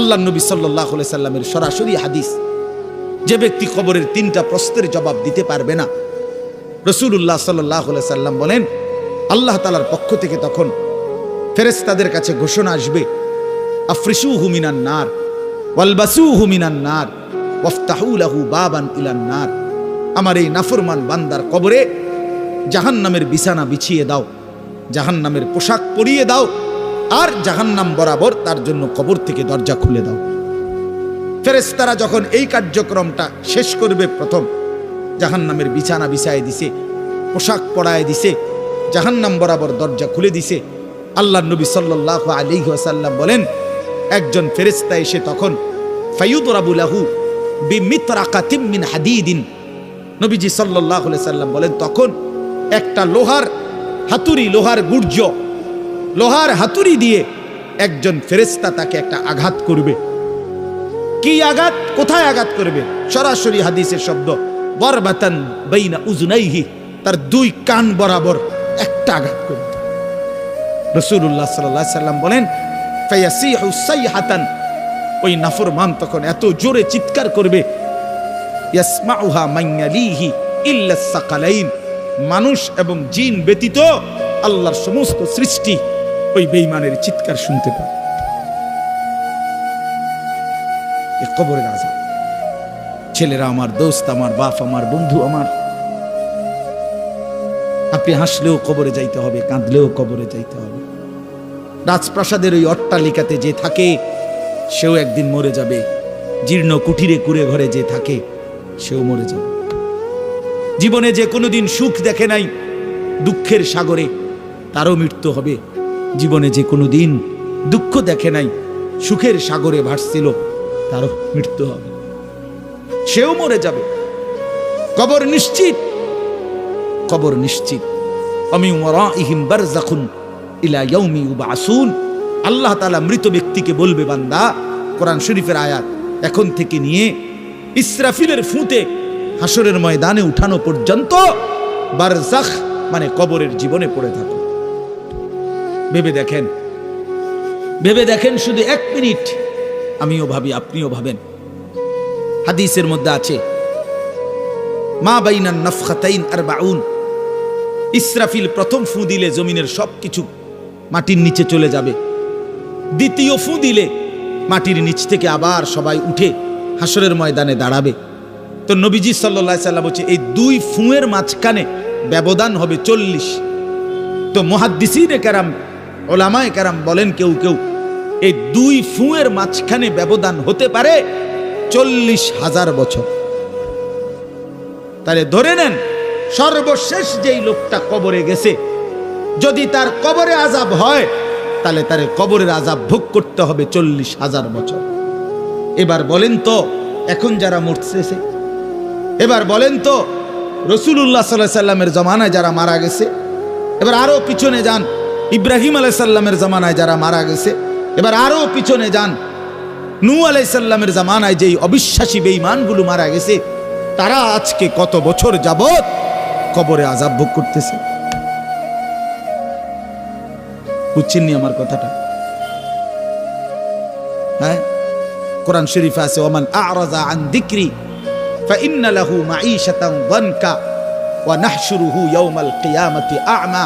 আল্লাহ নবী সাল্লাহ সাল্লামের সরাসরি হাদিস। যে ব্যক্তি কবরের তিনটা প্রশ্নের জবাব দিতে পারবে না। রসুল্লাহ সাল্লাহ সাল্লাম বলেন, আল্লাহ তালার পক্ষ থেকে তখন ফেরেস্তাদের কাছে ঘোষণা আসবে আফ্রিসু হুমিনান নার ওয়ালবাসু হুমিনান নার ওয়ফতাহুলাহু বাবান ইলান নার। আমার এই নাফরমান বান্দার কবরে জাহান্নামের বিছানা বিছিয়ে দাও, জাহান্নামের পোশাক পরিয়ে দাও আর জাহান্নাম বরাবর তার জন্য কবর থেকে দরজা খুলে দাও। ফেরেস্তারা যখন এই কার্যক্রমটা শেষ করবে প্রথম, জাহান্নামের বিছানা বিছায় দিছে, পোশাক পরায় দিছে, জাহান্নাম বরাবর দরজা খুলে দিছে আল্লাহ নবী সাল্লাহ আলী আসাল্লাম বলেন, একজন ফেরেস্তা এসে তখন বিমিত্রাকাতিম মিন হাদিদিন। নবীজি সাল্লাহ সাল্লাম বলেন, তখন একটা লোহার, হাতুড়ি লোহার গুর্জ লোহার হাতুড়ি দিয়ে একজন ফেরেস্তা তাকে একটা আঘাত করবে। কি আঘাত? কোথায় আঘাত করবে? সরাসরি হাদিসের শব্দ তার দুই কান বরাবর একটা আঘাত করবে। রসুল্লাহ সাল্লাহ সাল্লাম বলেন সাইহাতান ওই নাফরমান তখন এত জোরে চিৎকার করবে মানুষ এবং জিন ব্যতীত আল্লাহর সমস্ত সৃষ্টি ওই বেঈমানের চিৎকার শুনতে পায় এ কবরের আজাব ছেলেরা আমার দোস্ত, আমার বাপ, আমার বন্ধু, আমার আপনি হাসলেও কবরে যাইতে হবে, কাঁদলেও কবরে যাইতে হবে। রাজপ্রাসাদের ওই অট্টালিকাতে যে থাকে, সেও একদিন মরে যাবে। জীর্ণ কুঠিরে কুড়ে ঘরে যে থাকে, সেও মরে যাবে। জীবনে যে কোনোদিন সুখ দেখে নাই, দুঃখের সাগরে তারও মৃত্যু হবে। জীবনে যে কোনো দিন দুঃখ দেখে নাই, সুখের সাগরে ভাসছিল, তারও মৃত্যু হবে। সেও মরে যাবে। কবর নিশ্চিত কবর নিশ্চিত। আমি ওয়ারাইহিম বারযাখুন ইলা ইয়াউমি আল্লাহ তাআলা মৃত ব্যক্তিকে বলবে, বান্দা, কোরআন শরীফের আয়াত এখন থেকে নিয়ে ইসরাফিলের ফুঁতে হাসরের ময়দানে উঠানো পর্যন্ত বারজাখ মানে কবরের জীবনে পড়ে থাকো। ভেবে দেখেন। ভেবে দেখেন শুধু এক মিনিট। আমিও ভাবি, আপনিও ভাবেন। হাদিসের মধ্যে আছে, মা বাইনান নফখাতাইন আর বাউন ইসরাফিল প্রথম ফু দিলে জমিনের সব কিছু মাটির নিচে চলে যাবে। দ্বিতীয় ফু দিলে মাটির নিচ থেকে আবার সবাই উঠে হাসরের ময়দানে দাঁড়াবে। তো নবীজি সাল্লা সাল্লাম বলছে, এই দুই ফুঁয়ের মাঝখানে ব্যবধান হবে চল্লিশ। তো মহাদ্দিসির কারাম ওলামায় কারাম বলেন কেউ কেউ, এই দুই ফুঁয়ের মাঝখানে ব্যবধান হতে পারে চল্লিশ হাজার বছর। তাহলে ধরে নেন, সর্বশেষ যেই লোকটা কবরে গেছে, যদি তার কবরে আজাব হয়, তাহলে তার কবরের আজাব ভোগ করতে হবে চল্লিশ হাজার বছর। এবার বলেন তো, এখন যারা মরতেছে, এবার বলেন তো রসুল্লাহ সাল্লাহ সাল্লামের জমানায় যারা মারা গেছে, এবার আরও পিছনে যান ইব্রাহিম আলাই সাল্লামের জমানায় যারা মারা গেছে এবার আরো পিছনে যান নু আলাই সাল্লামের জামানায় যেই অবিশ্বাসী বেঈমানগুলো মারা গেছে তারা আজকে কত বছর যাবত কবরে আজাব ভোগ করতেছে বুঝছেননি আমার কথাটা হ্যাঁ কোরআন শরীফে আছে ওমান আরাজা আন দিক্রি فإن له معيشة ضنكا ونحشره يوم القيامة أعمى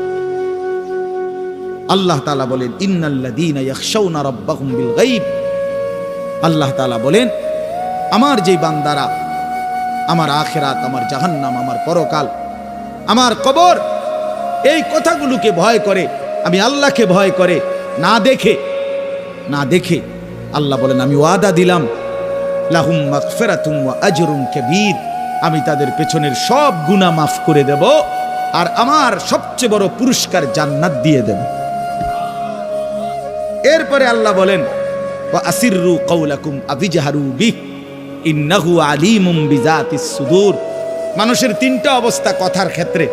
আল্লাহ তালা বলেন গায়ব। আল্লাহ তালা বলেন, আমার যেই বান্দারা, আমার আখেরাত, আমার জাহান্নাম, আমার পরকাল, আমার কবর, এই কথাগুলোকে ভয় করে, আমি আল্লাহকে ভয় করে, না দেখে না দেখে আল্লাহ বলেন, আমি ওয়াদা দিলাম, লাহুম মাগফিরাতুম ওয়া আজরুন কাবীর, আমি তাদের পেছনের সব গুনাহ মাফ করে দেব আর আমার সবচেয়ে বড় পুরস্কার জান্নাত দিয়ে দেব। এরপরে আল্লাহ বলেন আবিজাহারু মানুষের তিনটা অবস্থা কথার ক্ষেত্রে।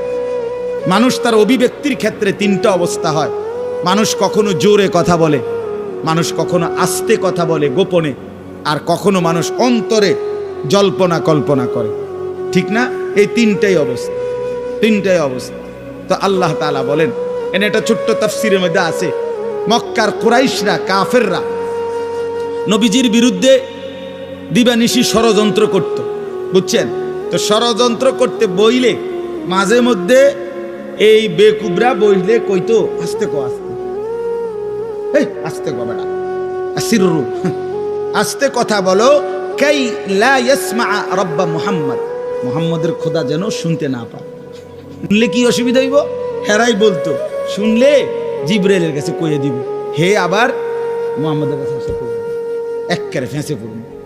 মানুষ তার অভিব্যক্তির ক্ষেত্রে তিনটা অবস্থা হয়। মানুষ কখনো জোরে কথা বলে, মানুষ কখনো আস্তে কথা বলে গোপনে, আর কখনো মানুষ অন্তরে জল্পনা কল্পনা করে। ঠিক না? এই তিনটাই অবস্থা তিনটাই অবস্থা। তো আল্লাহ তাআলা বলেন, এনে একটা ছোট্ট তাফসিরের মধ্যে আছে মক্কার কুরাইশরা, কাফেররা। নবীজির বিরুদ্ধে দিবানিশি ষড়যন্ত্র করত, বুঝছেন? তো ষড়যন্ত্র করতে বইলে মাঝে মধ্যে এই বেকুবরা বইলে কইতো, আস্তে কো, আস্তে। এই, আস্তে কো বেটা, আসিররু। আস্তে কথা বলো, কাই লা ইয়াসমা রব্বা মুহাম্মদ? মুহাম্মদের খোদা যেন শুনতে না পায়। শুনলে কি অসুবিধা হইব? হেরাই বলতো, শুনলে জিব্রাইলের কাছে কইয়ে দিব। হে আবার মোহাম্মদের কাছে এসে করবে এক কারে ফেঁসে পড়বে।